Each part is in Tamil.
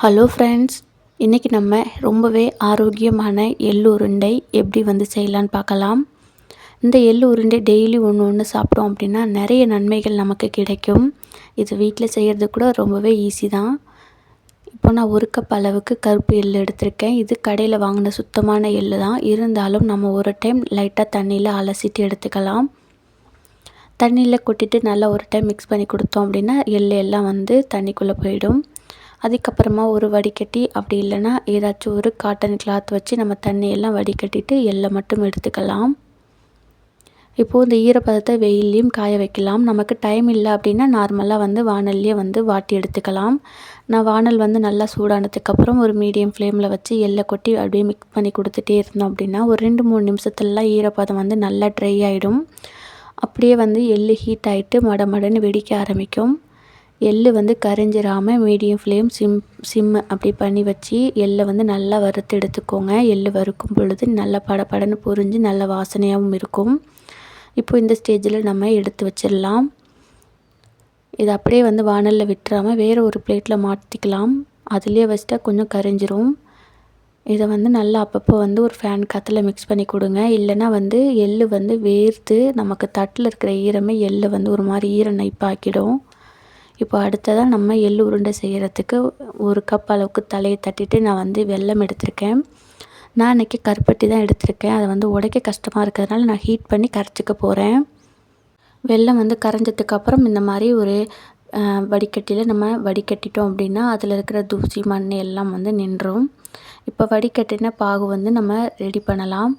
ஹலோ ஃப்ரெண்ட்ஸ் இன்றைக்கி நம்ம ரொம்பவே ஆரோக்கியமான எள்ளு உருண்டை எப்படி வந்து செய்யலான்னு பார்க்கலாம். இந்த எள்ளு உருண்டை டெய்லி ஒன்று ஒன்று சாப்பிட்டோம் அப்படின்னா நிறைய நன்மைகள் நமக்கு கிடைக்கும். இது வீட்டில் செய்கிறது கூட ரொம்பவே ஈஸி தான். இப்போ நான் ஒரு கப் அளவுக்கு கருப்பு எள் எடுத்திருக்கேன். இது கடையில் வாங்கின சுத்தமான எள்ளு தான். இருந்தாலும் நம்ம ஒரு டைம் லைட்டாக தண்ணியில் அலசிட்டு எடுத்துக்கலாம். தண்ணியில் கொட்டிட்டு நல்லா ஒரு டைம் மிக்ஸ் பண்ணி கொடுத்தோம் அப்படின்னா எள்ளு எல்லாம் வந்து தண்ணிக்குள்ளே போயிடும். அதுக்கப்புறமா ஒரு வடிகட்டி அப்படி இல்லைன்னா ஏதாச்சும் ஒரு காட்டன் கிளாத் வச்சு நம்ம தண்ணியெல்லாம் வடிகட்டிட்டு எள்ளை மட்டும் எடுத்துக்கலாம். இப்போது இந்த ஈரப்பதத்தை வெயிலையும் காய வைக்கலாம். நமக்கு டைம் இல்லை அப்படின்னா நார்மலாக வந்து வானல்லையே வந்து வாட்டி எடுத்துக்கலாம். நான் வானல் வந்து நல்லா சூடானதுக்கப்புறம் ஒரு மீடியம் ஃப்ளேமில் வச்சு எள்ளை கொட்டி அப்படியே மிக்ஸ் பண்ணி கொடுத்துட்டே இருந்தோம் அப்படின்னா ஒரு ரெண்டு மூணு நிமிஷத்துலலாம் ஈரப்பதம் வந்து நல்லா ட்ரை ஆகிடும் அப்படியே வந்து எள்ளு ஹீட் ஆகிட்டு மட மடன்னு வெடிக்க ஆரம்பிக்கும். எள்ளு வந்து கரைஞ்சிராமல் மீடியம் ஃப்ளேம் சிம் சிம்மு அப்படி பண்ணி வச்சு எள்ளை வந்து நல்லா வறுத்து எடுத்துக்கோங்க. எள்ளு வறுக்கும் பொழுது நல்லா படப்படன்னு பொரிஞ்சு நல்ல வாசனையாகவும் இருக்கும். இப்போ இந்த ஸ்டேஜில் நம்ம எடுத்து வச்சிடலாம். இது அப்படியே வந்து வானலில் விட்டுறாமல் வேறு ஒரு பிளேட்டில் மாற்றிக்கலாம் அதுலேயே வச்சுட்டா கொஞ்சம் கரைஞ்சிரும். இதை வந்து நல்லா அப்பப்போ வந்து ஒரு ஃபேன் காற்றுல மிக்ஸ் பண்ணி கொடுங்க. இல்லைனா வந்து எள் வந்து வேர்த்து நமக்கு தட்டில் இருக்கிற ஈரமே எள்ளை வந்து ஒரு மாதிரி ஈர நைப்பாக்கிடும் இப்போ அடுத்ததாக நம்ம எள் உருண்டை செய்கிறதுக்கு ஒரு கப் அளவுக்கு தலையை தட்டிட்டு நான் வந்து வெல்லம் எடுத்திருக்கேன். நான் இன்றைக்கி கருப்பட்டி தான் எடுத்திருக்கேன். அதை வந்து உடைக்க கஷ்டமாக இருக்கிறதுனால நான் ஹீட் பண்ணி கரைச்சிக்க போகிறேன் வெல்லம் வந்து கரைஞ்சதுக்கப்புறம் இந்த மாதிரி ஒரு வடிகட்டியில் நம்ம வடிகட்டிட்டோம் அப்படின்னா அதில் இருக்கிற தூசி மண் எல்லாம் வந்து நின்றும். இப்போ வடிகட்டின பாகு வந்து நம்ம ரெடி பண்ணலாம்.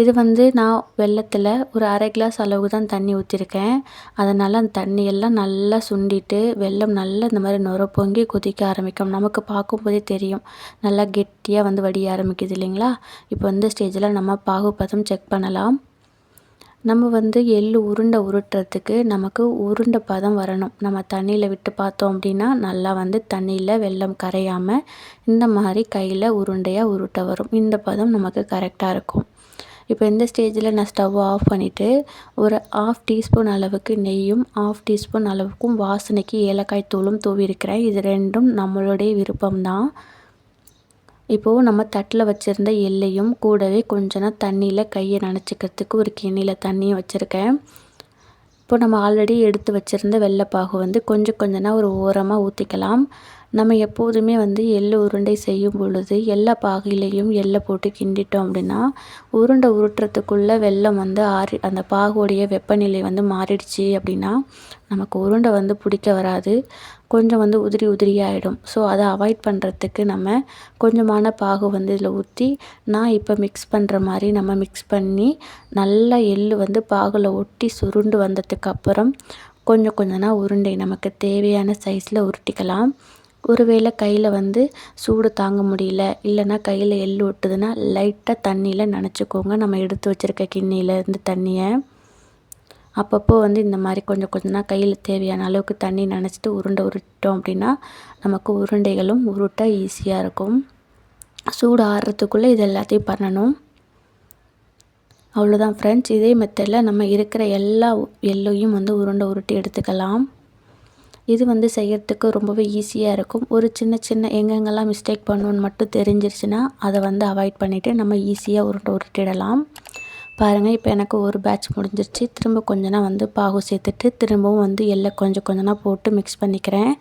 இது வந்து நான் வெள்ளத்தில் ஒரு அரை கிளாஸ் அளவுக்கு தான் தண்ணி ஊற்றிருக்கேன் அதனால் அந்த தண்ணியெல்லாம் நல்லா சுண்டிட்டு வெள்ளம் நல்லா இந்த மாதிரி நுர பொங்கி கொதிக்க ஆரம்பிக்கும். நமக்கு பார்க்கும்போதே தெரியும். நல்லா கெட்டியாக வந்து வடிய ஆரம்பிக்குது இல்லைங்களா? இப்போ வந்து ஸ்டேஜில் நம்ம பாகுபதம் செக் பண்ணலாம். நம்ம வந்து எள் உருண்டை உருட்டுறதுக்கு நமக்கு உருண்டை பதம் வரணும். நம்ம தண்ணியில் விட்டு பார்த்தோம் அப்படின்னா நல்லா வந்து தண்ணியில் வெள்ளம் கரையாமல் இந்த மாதிரி கையில் உருண்டையாக உருட்ட வரும். இந்த பதம் நமக்கு கரெக்டாக இருக்கும். இப்போ இந்த ஸ்டேஜில் நான் ஸ்டவ் ஆஃப் பண்ணிவிட்டு ஒரு ஆஃப் டீஸ்பூன் அளவுக்கு நெய்யும் ஆஃப் டீஸ்பூன் அளவுக்கும் வாசனைக்கு ஏலக்காய் தூளும் தூவிருக்கிறேன் இது ரெண்டும் நம்மளுடைய விருப்பம்தான். இப்போது நம்ம தட்டில் வச்சுருந்த எல்லையும் கூடவே கொஞ்ச தண்ணியில் கையை நனைச்சிக்கிறதுக்கு ஒரு கிண்ணியில் தண்ணியும் வச்சுருக்கேன். இப்போ நம்ம ஆல்ரெடி எடுத்து வச்சுருந்த வெள்ளைப்பாகு வந்து கொஞ்சம் கொஞ்சமாக ஒரு ஓரமாக ஊற்றிக்கலாம் நம்ம எப்போதுமே வந்து எள்ளு உருண்டை செய்யும் பொழுது எல்லா பாகிலையும் எள்ளை போட்டு கிண்டிட்டோம் அப்படின்னா உருண்டை உருட்டுறதுக்குள்ளே வெள்ளம் வந்து ஆறி அந்த பாகுடைய வெப்பநிலை வந்து மாறிடுச்சு அப்படின்னா நமக்கு உருண்டை வந்து பிடிக்க வராது. கொஞ்சம் வந்து உதிரி உதிரியாகிடும் ஸோ அதை அவாய்ட் பண்ணுறதுக்கு நம்ம கொஞ்சமான பாகு வந்து இதில் ஊற்றி நான் இப்போ மிக்ஸ் பண்ணுற மாதிரி நம்ம மிக்ஸ் பண்ணி நல்லா எள் வந்து பாகில் ஒட்டி சுருண்டு வந்ததுக்கப்புறம் கொஞ்சம் கொஞ்சம்னா உருண்டை நமக்கு தேவையான சைஸில் உருட்டிக்கலாம். ஒருவேளை கையில் வந்து சூடு தாங்க முடியல இல்லைன்னா கையில் எள் ஒட்டுதுன்னா லைட்டாக தண்ணியில் நனைச்சிக்கோங்க. நம்ம எடுத்து வச்சுருக்க கிண்ணியிலேருந்து தண்ணியை. அப்பப்போ வந்து இந்த மாதிரி கொஞ்சம் கொஞ்சமாக கையில் தேவையான அளவுக்கு தண்ணி நினச்சிட்டு உருண்டை உருட்டோம் அப்படின்னா நமக்கு உருண்டைகளும் உருட்ட ஈஸியாக இருக்கும். சூடு ஆறுறதுக்குள்ளே இது எல்லாத்தையும் பண்ணணும். அவ்வளோதான் ஃப்ரெண்ட்ஸ் இதே மெத்தடில் நம்ம இருக்கிற எல்லா எல்லையும் வந்து உருண்டை உருட்டி எடுத்துக்கலாம். இது வந்து செய்கிறதுக்கு ரொம்பவே ஈஸியாக இருக்கும். ஒரு சின்ன சின்ன எங்கெங்கெல்லாம் மிஸ்டேக் பண்ணணுன்னு மட்டும் தெரிஞ்சிருச்சுன்னா அதை வந்து அவாய்ட் பண்ணிவிட்டு நம்ம ஈஸியாக உருண்டை உருட்டிடலாம். பாருங்கள் இப்போ எனக்கு ஒரு பேட்ச் முடிஞ்சிருச்சு. திரும்ப கொஞ்சம் வந்து பாகு சேர்த்துட்டு திரும்பவும் வந்து எள்ளை கொஞ்சம் கொஞ்சமாக போட்டு மிக்ஸ் பண்ணிக்கிறேன்.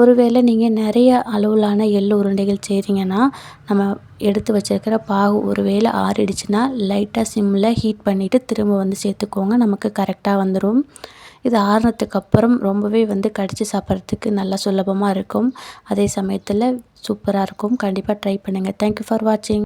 ஒருவேளை நீங்கள் நிறைய அளவிலான எள் உருண்டைகள் செய்கிறீங்கன்னா நம்ம எடுத்து வச்சுருக்கிற பாகு ஒரு வேளை ஆறிடுச்சுன்னா லைட்டாக சிம்மில் ஹீட் பண்ணிவிட்டு திரும்ப வந்து சேர்த்துக்கோங்க. நமக்கு கரெக்டாக வந்துடும் இது ஆறுனதுக்கு அப்புறம் ரொம்பவே வந்து கடித்து சாப்பிட்றதுக்கு நல்லா சுலபமாக இருக்கும். அதே சமயத்தில் சூப்பராக இருக்கும். கண்டிப்பாக ட்ரை பண்ணுங்கள் தேங்க்யூ ஃபார் வாட்சிங்